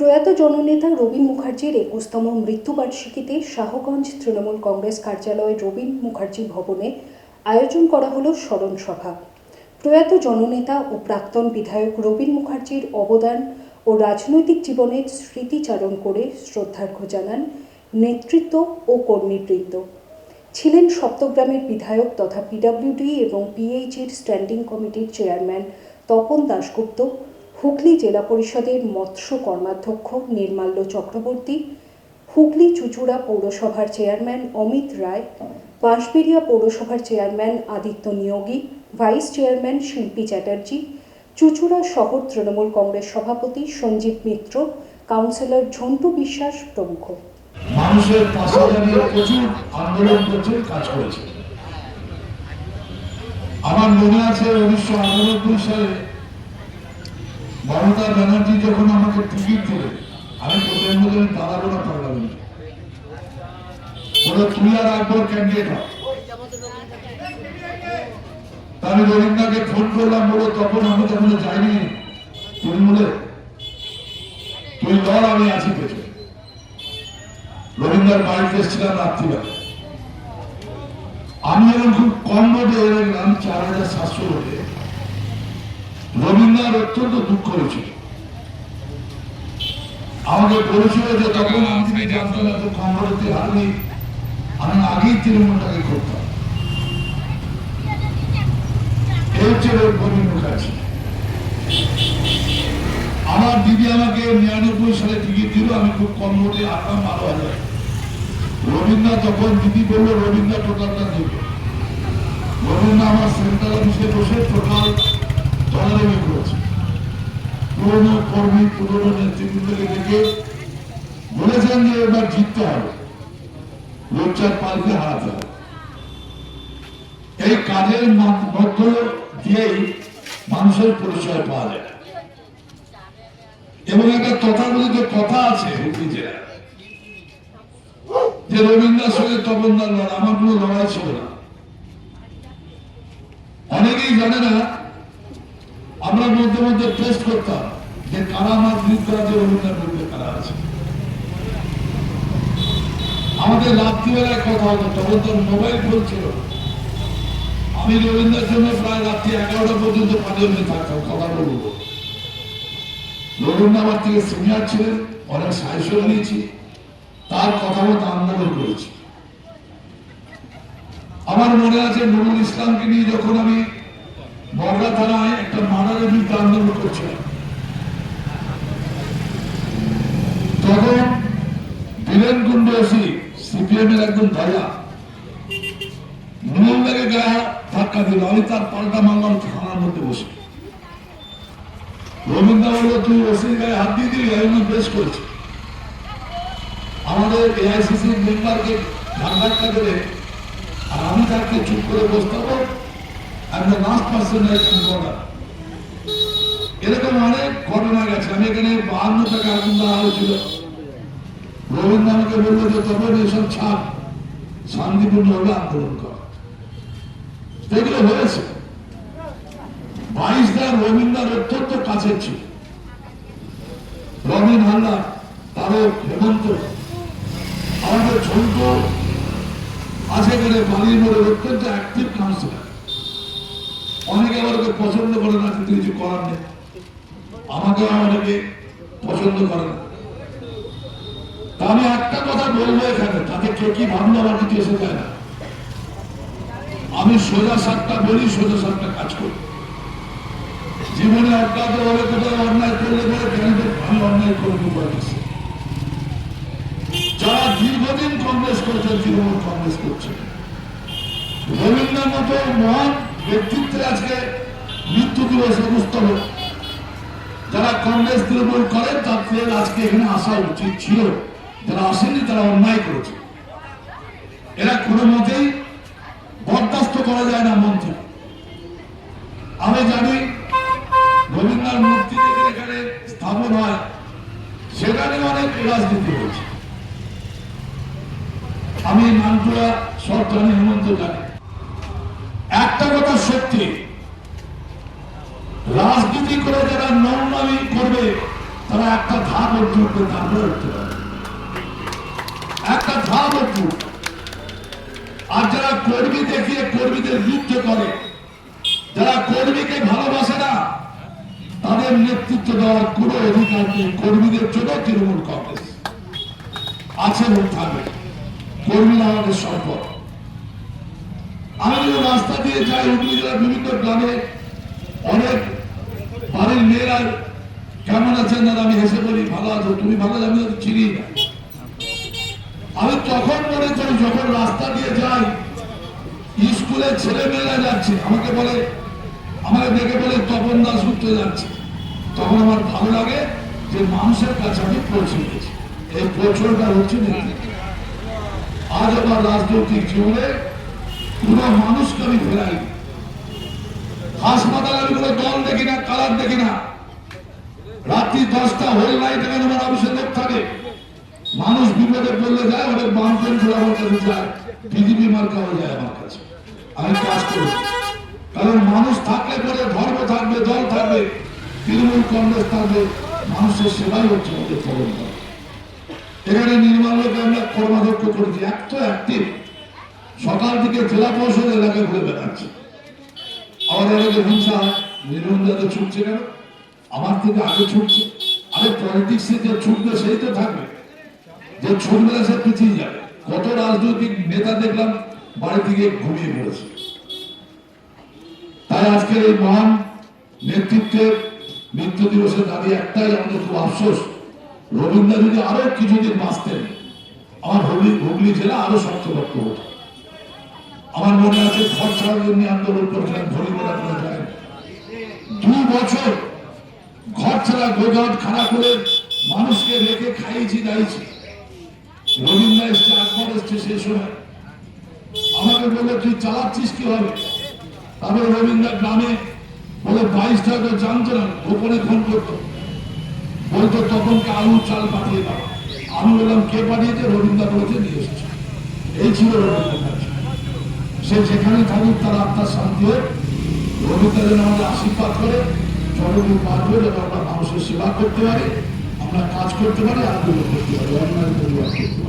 প্রয়াত জননেতা রবীন মুখার্জির একুশতম মৃত্যুবার্ষিকীতে শাহগঞ্জ তৃণমূল কংগ্রেস কার্যালয়ে রবীন মুখার্জি ভবনে আয়োজন করা হলো স্মরণ সভা। প্রয়াত জননেতা ও প্রাক্তন বিধায়ক রবীন মুখার্জির অবদান ও রাজনৈতিক জীবনের স্মৃতিচারণ করে শ্রদ্ধার্ঘ্য জানান নেতৃত্ব ও কর্মীবৃন্দ। ছিলেন সপ্তগ্রামের বিধায়ক তথা পিডব্লিউডি এবং পিএইচির স্ট্যান্ডিং কমিটির চেয়ারম্যান তপন দাশগুপ্ত। হুগলি জেলা পরিষদের মৎস্য কর্মাধ্যক্ষ নির্মাল্য চক্রবর্তী, হুগলি চুচুড়া পৌরসভার চেয়ারম্যান অমিত রায়, বাঁশবেড়িয়া পৌরসভার chairman Aditya Niyogi, vice chairman Shilpi Chatterjee, Chuchura শহর তৃণমূল কংগ্রেস সভাপতি সঞ্জীব মিত্র, কাউন্সিলর ঝন্টু বিশ্বাস প্রমুখ। মানুষের পাশে দাঁড়িয়ে প্রচুর আন্দোলন করছে, কাজ করেছে। আমার মনে আছে উনিশশো আটানব্বই সালে মমতা ব্যানার্জি যখন আমাকে টিকিট দিলেন, আমি প্রথম বলে দাঁড়াবো না পার্লামেন্টে বলে তুই আর একবার ক্যান্ডিডেট হ তা আমি রবীন্দ্রকে ফোন করলাম বলো তখন আমি তখন যাইনি। তৃণমূলে তুই লড়, আমি আছি পেছনে। রবীন্দ্র বাড়িতে এসেছিলাম আমি এরকম খুব কম ভোটে এলাম চার হাজার সাতশো ভোটে রবীন্দ্র অত্যন্ত দুঃখ হয়েছিল আমাকে বলেছিল যে তখন আমি জানতাম এত কম ভোটে হারবি আমি আগেই তৃণমূলটাকে করতাম। আমার দিদি আমাকে নিরানব্বই সালে টিকিট দিল, আমি খুব কম ভোটে আটলাম বারো হাজার রবীন্দ্র তখন দিদি বলল রবীন্দ্র টোটালটা দেবে। রবীন্দ্র আমার সেন্ট্রাল অফিসে বসে টোটাল দলাদলি করেছে। পুরনো কর্মী, পুরনো নেতৃত্বকে ডেকে বলেছেন যে এবার জিততে হবে। লোকচার পালকে হারাতে হবে এই কাজের মধ্য দিয়েই মানুষের পরিচয় পাওয়া যায়। এবং একটা তথাকথিত কথা আছে হুগলি জেলায়। যে রবীন্দ্রের সঙ্গে তপনদার লড়াই, আমার কোনো লড়াই ছিল না। অনেকেই জানে না আমরা মধ্যে মধ্যে টেস্ট করতাম যে কারা বিরুদ্ধে আছে রবীন্দ্রের বিরুদ্ধে কারা আছে। আমাদের রাত্রিবেলায় কথা হতো, তখন তো মোবাইল ফোন ছিল। আমি রবীন্দ্রের জন্য প্রায় রাত্রি এগারোটা পর্যন্ত পাঠিয়ে থাকতাম, কথা বলব। রবীন্দ্র আমার থেকে সিনিয়র ছিলেন, অনেক সাহায্য নিয়েছি তার কথা মতো আন্দোলন করেছি। আমার মনে আছে নুরুল ইসলামকে নিয়ে যখন আমি বর্গা থানায় একটা মার্ডারের বিরুদ্ধে আন্দোলন করছিলাম তখন বীরেন কুণ্ড এসি সিপিএম এর একজন দাদা নুরুল লেগে গায়ে ধাক্কা দিল। আমি তার পাল্টা মারলাম, থানার মধ্যে বসে। রবীন্দ্র বলল, তুই ওসির গায়ে হাত দিয়ে দিলি, আমি বেশ করেছি। আমাদের এআইসিসি মেম্বারকে ধাক্কা দেবে আর আমি তাকে চুপ করে বসতে হব একটা লাস্ট পার্সন এরকম অনেক ঘটনা গেছে। আমি এখানে বাহান্ন টাকা আগুন দেওয়া হয়েছিল। রবীন্দ্র আমাকে বলল যে তখন এসব ছাড় শান্তিপূর্ণভাবে আন্দোলন কর। এগুলো হয়েছে। বাইশদার রবীন্দ্র অত্যন্ত কাছের ছিল। রবীন হালদার তারক, হেমন্ত, আমাদের ছোট আছে গেলে বালির মোড়ের অত্যন্ত অ্যাক্টিভ কাউন্সিলার অনেকে ওকে পছন্দ করে না, কিন্তু কিছু করার নেই। আমাকে অনেকে পছন্দ করে না। আমি একটা কথা বলব এখানে, তাতে কে কি ভাবলো আমার কিছু এসে যায় না। আমি সোজা সাতটা বলি, সোজা সাতটা কাজ করি। জীবনে অজ্ঞাত ভাবে কোথাও অন্যায় করলে পরে কেন আমি অন্যায় করব পারছি যারা দীর্ঘদিন কংগ্রেস করছে তৃণমূল কংগ্রেস করছে। রবীন্দ্রের মতো মহান ব্যক্তিত্বের আজকে মৃত্যু দিবস অনুষ্ঠান যারা কংগ্রেস তৃণমূল করেন তাদের আজকে এখানে আসা উচিত ছিল। যারা আসেনি, তারা অন্যায় করেছে। এরা কোনো মতেই বরদাস্ত করা যায় না মন থেকে আমি জানি রবীন্দ্রনাথ মূর্তি যেদিন এখানে স্থাপন হয় সেখানে অনেক রাজনীতি হয়েছে। আমি মানপুরা সব জানি হেমন্ত জানি। কথা সত্যি রাজনীতি করে যারা নৌনামি করবে, তারা একটা ধাপ উঠবে তারপরে উঠতে পারে একটা ধাপ অর্জন আর যারা কর্মী দেখিয়ে কর্মীদের বিরুদ্ধে করে, যারা কর্মীকে ভালোবাসে না, তাদের নেতৃত্ব দেওয়ার কোনো অধিকার নেই। কর্মীদের জন্য তৃণমূল কংগ্রেস। আছে এবং থাকবে। কর্মীরা আমাদের সম্পদ আমি যখন রাস্তা দিয়ে যাই হুগলি জেলার বিভিন্ন গ্রামে। অনেক বাড়ির মেয়েরা কেমন আছেন দাদা? আমি হেসে বলি, ভালো আছো? তুমি ভালো? আমি চিনি। না আমি তখন মনে করি যখন রাস্তা দিয়ে যাই স্কুলে ছেলে মেয়েরা যাচ্ছে। আমাকে বলে আমাকে দেখে বলে, তপন দাস উঠতে যাচ্ছে। তখন আমার ভালো লাগে যে মানুষের কাছে আমি পৌঁছে গেছি। এই পৌঁছটা হচ্ছে নেতৃত্ব। আজ আমার রাজনৈতিক জীবনে কোন মানুষকে আমি ফেরাই হাসপাতালে আমি কোনো দল দেখি না, কালার দেখি না। রাত্রি দশটা হোল নাইট এখানে আমার অফিসে লোক থাকে। মানুষ বিপদে পড়লে যায় অনেক বামপন ছিল আমার যায়। বিজেপি মার্কা হয়ে যায় আমার কাছে। আমি কাজ করি। কারণ মানুষ থাকলে পরে ধর্ম থাকবে, দল থাকবে, তৃণমূল কংগ্রেস থাকবে, মানুষের সেবাই হচ্ছে আমাদের ফলন। এখানে নির্মাণ লোকে আমরা কর্মাধ্যক্ষ করেছি। এত অ্যাক্টিভ সকাল থেকে জেলা পরিষদ এলাকায় ঘুরে বেড়াচ্ছে। আমাদের এলাকায় হিংসা যাতে ছুটছে কেন? আমার থেকে আগে ছুটছে। আরে পলিটিক্সে যে ছুটবে, সেই তো থাকবে। যে ছুটবে সে পিছিয়ে যাবে। কত রাজনৈতিক নেতা দেখলাম বাড়ি থেকে ঘুমিয়ে পড়েছে। তাই আজকের এই মহান নেতৃত্বের মৃত্যু দিবসে দাঁড়িয়ে একটাই আমাদের খুব আফসোস। রবীন্দ্র যদি আরও কিছুদিন বাঁচতেন, আমার হুগলি হুগলি জেলা আরও শক্তপক্ত হতো। আমার মনে আছে ছাড়ার জন্য আন্দোলন করেছিলেন ধরিবেলা করেছিলেন দু বছর ঘর ছাড়া গোজাট খাড়া করে মানুষকে রেখে খাইয়েছি দাইছি রবীন্দ্র এসছে একবার এসছে সেই সময়। আমাকে বলল, তুই চালাচ্ছিস কীভাবে? তারপরে রবীন্দ্র গ্রামে বলে, বাইশ টাকা জানতো না, গোপনে ফোন করতো। বলতো তখনকে আলু, চাল পাঠিয়ে দাও। আমি বললাম, কে পাঠিয়েছে? রবীন্দ্র বলেছে, নিয়ে এসেছে। এই ছিল রবীন্দ্র কাছে সে যেখানে থাকুক তার আত্মার শান্তি হোক। রবীন্দ্র যেন আমাদের আশীর্বাদ করে, জনগণ পারবে যেন আমরা মানুষের সেবা করতে পারি, আমরা কাজ করতে পারি আগ্রহ করতে পারি। অন্যায় পরিবার করতে পারি